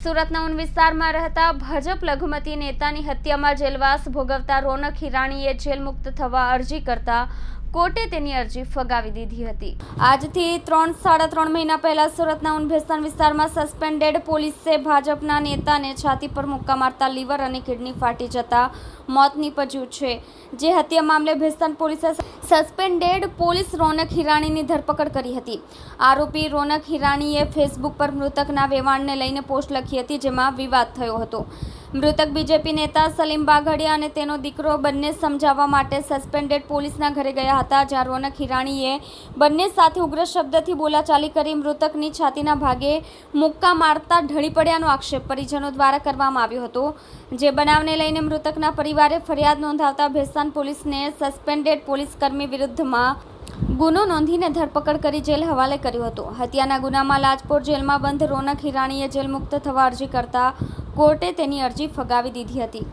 સુરતના ઉન વિસ્તારમાં રહેતા ભાજપ લઘુમતી નેતાની હત્યામાં જેલવાસ ભોગવતા રોનક હિરાણીએ જેલ મુક્ત થવા અરજી કરતા કોર્ટે તેની અરજી ફગાવી દીધી હતી. આજથી ત્રણ, સાડા ત્રણ મહિના પહેલા સુરતના ઉન ભેસ્તાન વિસ્તારમાં સસ્પેન્ડેડ પોલીસે ભાજપના નેતાને છાતી પર મુક્કા મારતા લીવર અને કિડની ફાટી જતા મોત નીપજ્યું છે. જે હત્યા મામલે ભેસ્તાન પોલીસે સસ્પેન્ડેડ પોલીસ રોનક હિરાણીની ધરપકડ કરી હતી. આરોપી રોનક હિરાણીએ ફેસબુક પર મૃતકના વેવાણને લઈને પોસ્ટ લખી હતી, જેમાં વિવાદ થયો હતો. મૃતક બીજેપી નેતા સલીમ બાઘડી અને તેનો દીકરો બંને સમજાવવા માટે સસ્પેન્ડેડ પોલીસના ઘરે ગયા હતા. જ્યાં રોનક હિરાણીએ બંને સાથે ઉગ્ર શબ્દથી બોલાચાલી કરી મૃતકની છાતીના ભાગે મુક્કા મારતા ઢળી પડ્યાનો આક્ષેપ પરિજનો દ્વારા કરવામાં આવ્યો હતો. જે બનાવને લઈને મૃતકના પરિવારે ફરિયાદ નોંધાવતા ભેસાન પોલીસને સસ્પેન્ડેડ પોલીસ કર્મી વિરુદ્ધમાં ગુનો નોંધીને ધરપકડ કરી જેલ હવાલે કર્યો હતો. હત્યાના ગુનામાં લાજપોર જેલમાં બંધ રોનક હિરાણીએ જેલ મુક્ત થવા અરજી કરતા કોર્ટે તેની અરજી ફગાવી દીધી હતી.